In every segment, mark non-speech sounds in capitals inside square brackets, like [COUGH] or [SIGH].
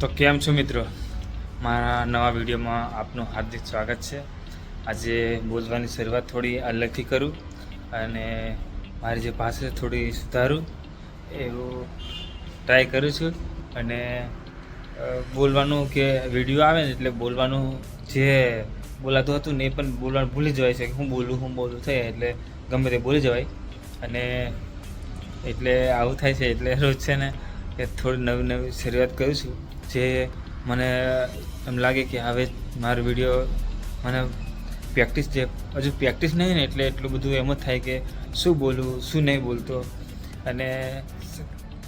તો કેમ છો મિત્રો? મારા નવા વિડીયોમાં આપનું હાર્દિક સ્વાગત છે. આજે બોલવાની શરૂઆત થોડી અલગથી કરું અને મારી જે ભાષા થોડી સુધારું એવું ટ્રાય કરું છું. અને બોલવાનું કે વીડિયો આવે ને એટલે બોલવાનું જે બોલાતું હતું ને એ પણ બોલવાનું ભૂલી જવાય છે કે હું બોલું હું બોલું થાય એટલે ગમે તે બોલી જવાય. અને એટલે આવું થાય છે એટલે રોજ છે ને કે થોડી નવી નવી શરૂઆત કરું છું. જે મને એમ લાગે કે હવે મારો વીડિયો મને પ્રેક્ટિસ જે હજુ પ્રેક્ટિસ નહીં ને એટલે એટલું બધું એમ જ થાય કે શું બોલું, શું નહીં બોલતો. અને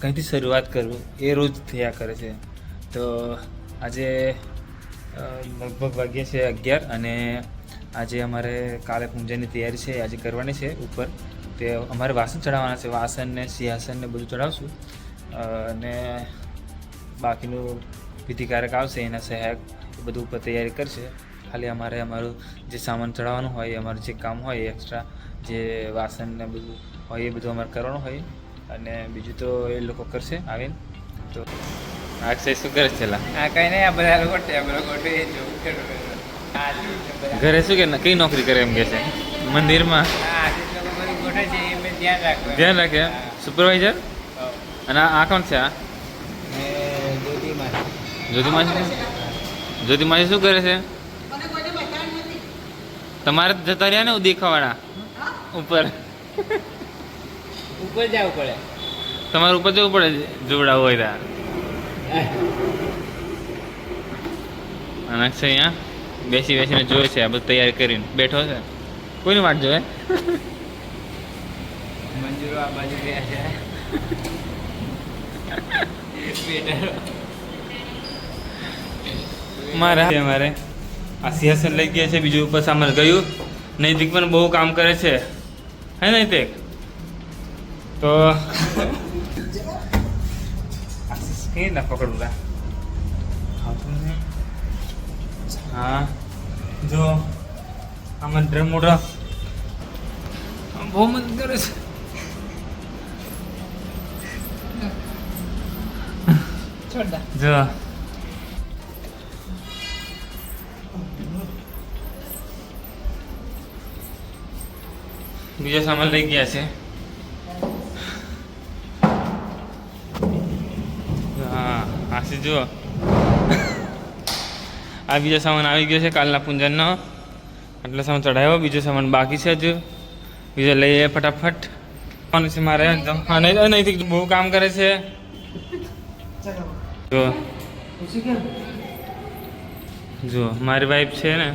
કંઈથી શરૂઆત કરવું, એ રોજ થયા કરે છે. તો આજે લગભગ વાગ્યે છે અગિયાર અને આજે અમારે કાલે પૂજાની તૈયારી છે, આજે કરવાની છે ઉપર. તે અમારે વાસણ ચડાવવાના છે વાસણ ને સિંહાસન ને બધું ચડાવશું અને બાકીનું વિધિકારક આવશે એના સહાયક એ બધું ઉપર તૈયારી કરશે. ખાલી અમારે અમારું જે સામાન ચડાવવાનું હોય અમારું જે કામ હોય એક્સ્ટ્રા જે વાસણ ને બધું હોય એ બધું અમારે કરવાનું હોય. અને બીજું તો એ લોકો કરશે આવીને. તો અક્ષય શું કરે છે હા આ કઈ નહીં આ બધા લોકો ટેબલો ગોઠવી. આ ઘરે શું કે કઈ નોકરી કરે એમ કે છે? મંદિરમાં? આ છે ધ્યાન રાખે સુપરવાઇઝર? અને આ કોણ છે આ. જ્યોતિમાસી જ્યોતિમાસી શું કરે છે? તમારે જતા રહ્યા ને દેખાવાળા ઉપર. ઉપર જવું પડે. તમારે ઉપર જવું પડે જોડાવું હોય ત્યાં અને અક્ષય અહીંયા બેસી બેસીને જોવે છે આ બધું તૈયારી કરીને. બેઠો છે? કોઈની વાટ જોવે? મંજૂરો આ બાજુ ગયા છે. બેટર. મારા. મારે આ સિંહાસન લઈ ગયા છે બીજું ઉપર સામાન ગયું. નૈતિક પણ બહુ કામ કરે છે. હે નૈતિક? તો કઈ ના પકડું હા. જો આમાં ડ્રમ મોટો બહુ મદદ કરે છે. છોડ જો. બીજો સામાન લઈ ગયા છે. હા આશી જુઓ. આ બીજો સામાન આવી ગયો છે કાલના પૂંજનનો. આટલો સામાન ચડાવ્યો બીજો સામાન બાકી છે હજુ. બીજો લઈએ ફટાફટ. આવવાનું છે મારે? અને બહુ કામ કરે છે. જો જો મારી વાઈફ છે ને,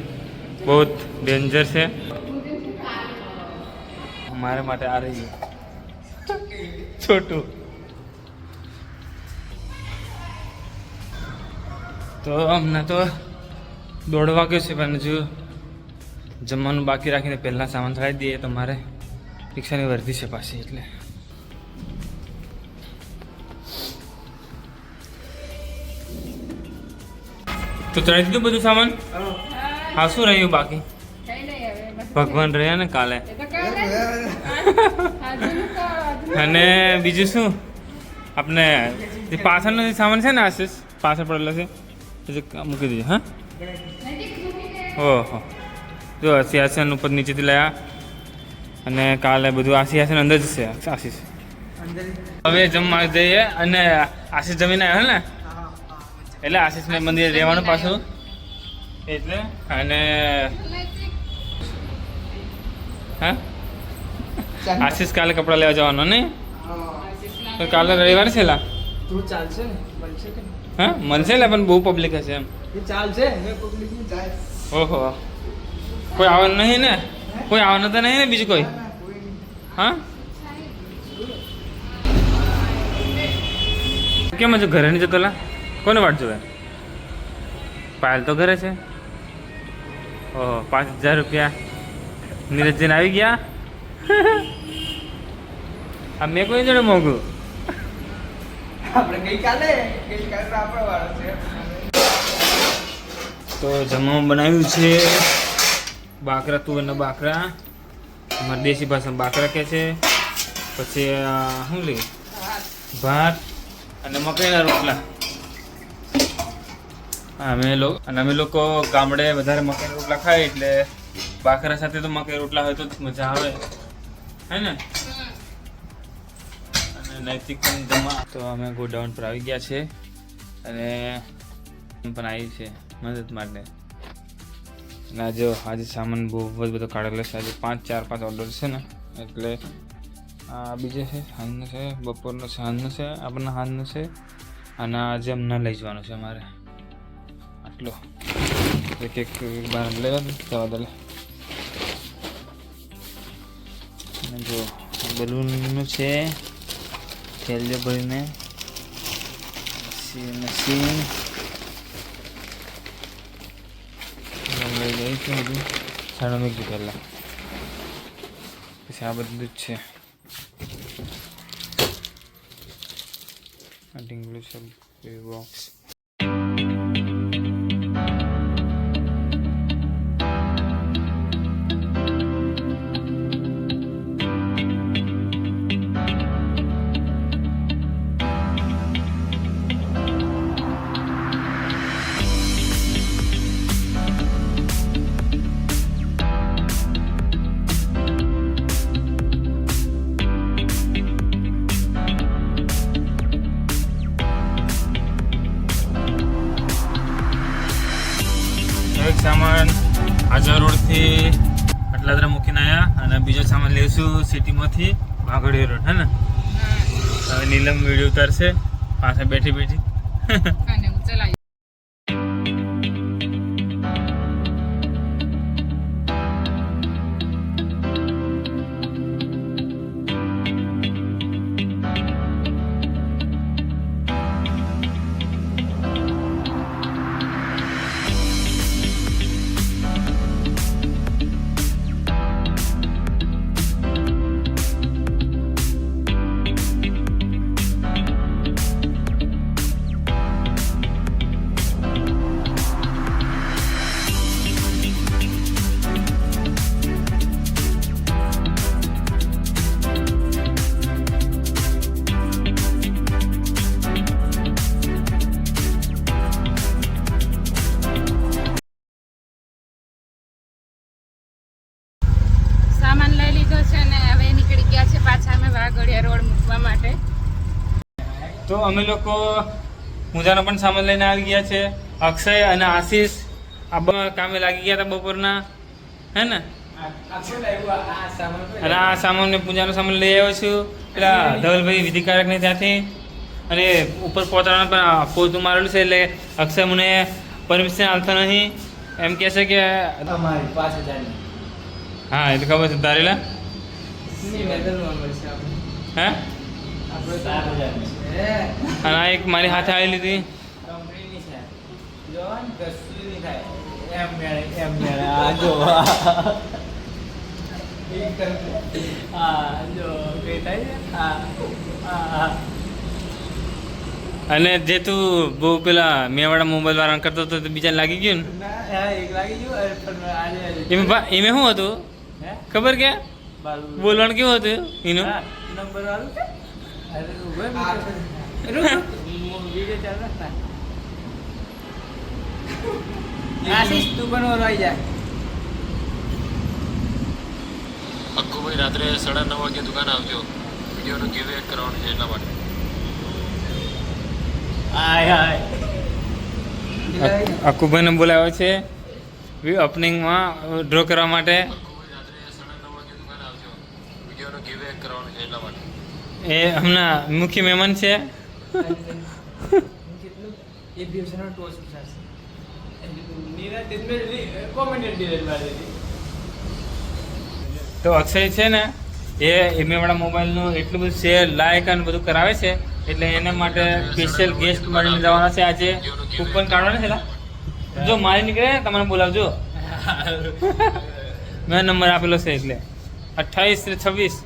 બહુ ડેન્જર છે. મારે માટે આ રહી છોટું. તો અમને તો દોઢ વાગ્યો છે પણ હજુ જમવાનું બાકી રાખીને પહેલાં સામાન ચડાવી દઈએ તો મારે રિક્ષાની વર્ધી છે પાછી એટલે. તો ચડાવી દીધું બધું સામાન? હા. શું રહ્યું બાકી? ભગવાન રહ્યા ને કાલે. અને બીજું શું? આપણે જે પાછળનો જે સામાન છે ને આશીષ, પાછળ પડેલો છે મૂકી દીધું, હા? ઓહો. જો સિંહાસન ઉપર નીચેથી લાયા. અને કાલે બધું આ સિંહાસન અંદર જ છે, આશીષ. હવે જમવા જઈએ અને આશીષ જમીને આવ્યો ને? એટલે આશીષને મંદિરે રહેવાનું પાછું. એટલે, અને હા? આશીષ કાલે કપડાં લેવા જવાનો નહીં તો કાલે રવિવાર છે લા? તું ચાલશે ને. હા? મળશે લે પણ બહુ પબ્લિક હશે એમ. ચાલશે. ની ઓહો. કોઈ આવવાનું નહીં ને? કોઈ આવવાનું તો નહીં ને બીજું કોઈ? હા? કેમ હજુ ઘરે નહીં જતો લા? કોને વાટ જોવે? પાયલ તો ઘરે છે. ઓહો પાંચ હજાર રૂપિયા. નીરજજીને આવી ગયા? [LAUGHS] આ મેં કોઈ જોડે મોંઘું આપણે ગઈકાલે ગઈકાલે આપણો વાળો છે. તો જમવામાં બનાવ્યું છે બાકરા તુવેરના બાકરા. અમારી દેશી ભાષામાં બાકરા કહે છે. પછી શું લે ભાત અને મકાઈના રોટલા. અમે લોકો અને અમે લોકો ગામડે વધારે મકાઈના રોટલા ખાય એટલે બાકરા સાથે તો મકાઈ રોટલા હોય તો મજા આવે. હે ને? નૈતિક જમવા. તો અમે ગોડાઉન પર આવી ગયા છે અને પણ આવી છે મદદ માટે. અને આજે આજે સામાન બહુ જ બધો કાઢેલો છે. આજે પાંચ, ચાર, પાંચ ઓર્ડર છે ને, એટલે આ બીજે છે, સાંજનો છે, બપોરનો સાંજનો છે, આપણને સાંજનો છે અને આજે અમને લઈ જવાનું છે અમારે. આટલો. એક એક, બાર લેવા જવા દે લે. અને જો બલૂનનું છે. થેલીઓ ભરીને મશીન મશીન લઈ લઈ છે બધું સાડો મૂકી પહેલાં. પછી આ બધું જ છે. આ ઢીંગલું છે બોક્સ સામાન લઈશું સિટીમાંથી વાઘોડી રોડ હે ને? હવે નીલમ વીડિયો ઉતારશે પાસે બેઠી બેઠી. અમે લોકો પૂજાનો પણ સામાન લઈને આવી ગયા છે. અક્ષય અને આશીષ આ બ- કામે લાગી ગયા હતા બપોરના. હે ને? અને આ સામાન સામાન પૂજાનો સામાન લઈ આવ્યો છું. પેલા ધવલભાઈ વિધિકારક ને ત્યાંથી. અને ઉપર પહોંચવાનું પણ પોતું મારેલું છે એટલે અક્ષય મને પરમિશન આપતો નહીં. એમ કહે છે કે હા એટલે ખબર છે તારેલા? હે? અને આ એક મારી હાથે આવી લીધી કંપનીની છે. જો ને કશું નહીં થાય. એમ મેળે એમ મેળે. આ જો. એક કંપની. આ જો કઈ થાય છે? આ આ આ અને જે તું બહુ પેલા મેવાડા મોબાઈલ વાળા કરતો હતો તો બીજા લાગી ગયું ને? એમાં શું હતું? ખબર કે? બાલું. બોલવાનું કેવું હતું? એનું નંબર આશીષ તું પણ ઓલો આવી જા અક્કુભાઈ રાત્રે સાડા નવ વાગે દુકાન આવજો. વિડીયોનો ગીવે કરવાનું છે એટલા માટે. આય આય અકુભાઈને બોલાવ્યો છે. ઓપનિંગમાં ડ્રો કરવા માટે. રાત્રે સાડા નવ વાગે દુકાન આવજો. વિડીયોનું ગીવે કરવાનું છે એટલા માટે. એ હમણાં મુખ્ય મહેમાન છે. તો અક્ષય છે ને એ એમએવાળા મોબાઈલનું એટલું બધું શેર લાયક અને બધું કરાવે છે એટલે એના માટે સ્પેશિયલ ગેસ્ટ મળીને જવાના છે આજે. કૂપન કાઢવાના છે? જો મારી નીકળે તમને બોલાવજો. [LAUGHS] મેં નંબર આપેલો છે એટલે. અઠ્ઠાવીસ ને છવ્વીસ.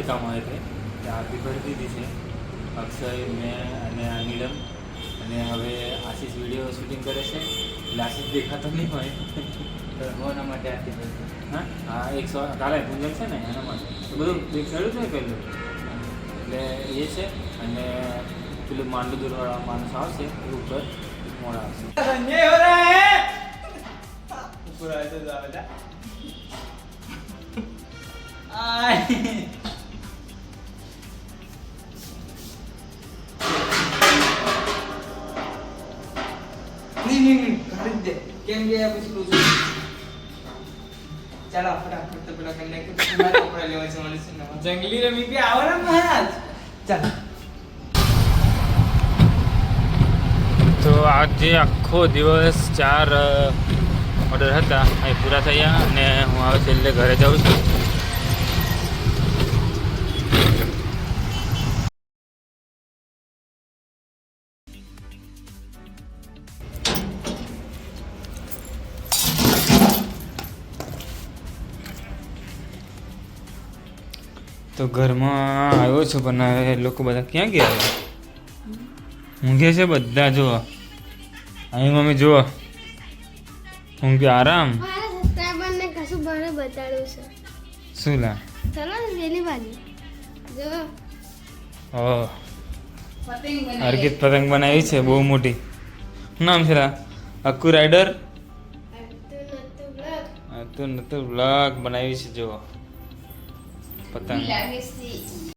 શિકા મળે છે આરતી દીધી છે. અક્ષય મેં અને નીલમ અને હવે આશીષ વીડિયો શૂટિંગ કરે છે. એટલે આશીષ દેખાતો નહીં હોય. તો એના માટે આરતી હા? હા એક સો કાલે પૂજન છે ને એના માટે. બધું એક દેખાડ્યું છે પહેલું. એટલે એ છે અને પેલું માંડુ દૂરવાળા માણસ આવશે એ ઉપર મોડા આવશે. ઉપર આવે તો આવે કે ચાલો પેલા જવાનું છે જંગલી રમી બી આવો ને મહારાજ? ચાલો. તો આજે આખો દિવસ ચાર ઓર્ડર હતા. એ પૂરા થયા અને હું હવે છેલ્લે ઘરે જાઉં છું. તો ઘરમાં આવ્યો છું પણ હવે લોકો બધા ક્યાં ગયા ઊંઘે છે બધા જુઓ. અહીં મમ્મી જુઓ. ઊંઘે આરામ? શું લા? ચલો જો અર્કિત પતંગ બનાવી છે બહુ મોટી. શું નામ છે અક્કુ રાઈડર આટલું નતું બ્લોગ. તો બનાવી છે જુઓ. પતંગ